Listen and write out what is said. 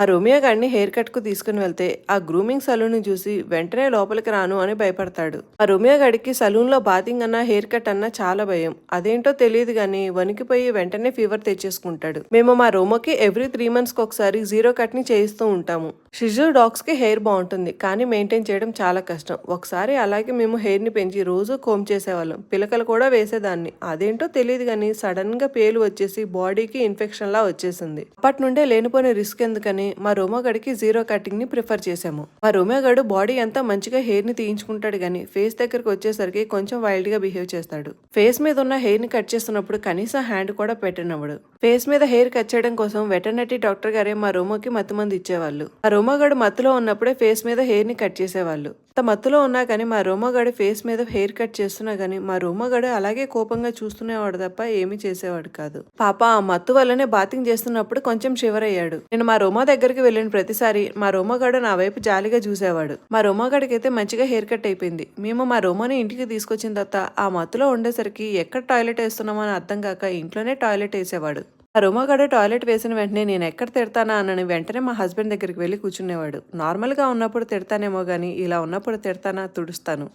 ఆ Romeo గాడిని hair కట్కు తీసుకుని వెళ్తే ఆ గ్రూమింగ్ సలూన్ చూసి వెంటనే లోపలికి రాను అని భయపడతాడు. ఆ రోమియో గాడికి సలూన్లో బాతింగ్ అన్నా హెయిర్ కట్ అన్నా చాలా భయం. అదేంటో తెలియదు గానీ వణికిపోయి వెంటనే ఫీవర్ తెచ్చేసుకుంటాడు. మేము మా రోమోకి ఎవ్రీ త్రీ మంత్స్కి ఒకసారి జీరో కట్ని చేయిస్తూ ఉంటాము. షిజు డాగ్స్కి హెయిర్ బాగుంటుంది కానీ మెయింటైన్ చేయడం చాలా కష్టం. ఒకసారి అలాగే మేము హెయిర్ని పెంచి రోజు కోమ్ చేసేవాళ్ళం. పిలకలు కూడా వేసేదాన్ని. అదేంటో తెలియదు కానీ సడన్గా పేలు వచ్చేసి బాడీకి ఇన్ఫెక్షన్ లా వచ్చేసింది. అప్పటి నుండే లేనిపోయిన రిస్క్ ఎందుకని మా రోమోగడికి జీరో కటింగ్ని ప్రిఫర్ చేశాము. మా రోమోగడు బాడీ అంతా మంచిగా హెయిర్ని తీయించుకుంటాడు కానీ ఫేస్ దగ్గరకు వచ్చేసరికి కొంచెం వైల్డ్గా బిహేవ్ చేస్తాడు. ఫేస్ మీద ఉన్న హెయిర్ని కట్ చేస్తున్నప్పుడు కనీసం హ్యాండ్ కూడా పెట్టినవాడు ఫేస్ మీద హెయిర్ కట్ చేయడం కోసం వెటర్నరీ డాక్టర్ గారే మా రోమోకి మత్తు మంది ఇచ్చేవాళ్ళు. ఆ రోమోగాడు మత్తులో ఉన్నప్పుడే ఫేస్ మీద హెయిర్ని కట్ చేసేవాళ్ళు. అంత మత్తులో ఉన్నా కానీ మా రోమోగాడు ఫేస్ మీద హెయిర్ కట్ చేస్తున్నా కానీ మా రోమోగాడు అలాగే కోపంగా చూస్తునేవాడు తప్ప ఏమీ చేసేవాడు కాదు. పాప ఆ మత్తు వల్లనే బాతింగ్ చేస్తున్నప్పుడు కొంచెం షివర్ అయ్యాడు. నేను మా రోమో దగ్గరికి వెళ్ళిన ప్రతిసారి మా రోమోగాడు నా వైపు జాలిగా చూసేవాడు. మా రోమోగాడికి అయితే మంచిగా హెయిర్ కట్ అయిపోయింది. మేము మా రోమోని ఇంటికి తీసుకొచ్చిన తర్వాత ఆ మత్తులో ఉండేసరికి ఎక్కడ టాయిలెట్ వేస్తున్నామో అని అర్థం కాక ఇంట్లోనే టాయిలెట్ వేసేవాడు. ఆ రోమోగాడు టాయిలెట్ వేసిన వెంటనే నేను ఎక్కడ తిడతానా అని వెంటనే మా హస్బెండ్ దగ్గరికి వెళ్ళి కూర్చునేవాడు. నార్మల్గా ఉన్నప్పుడు తిడతానేమో కానీ ఇలా ఉన్నప్పుడు తిడతానా తుడుస్తాను.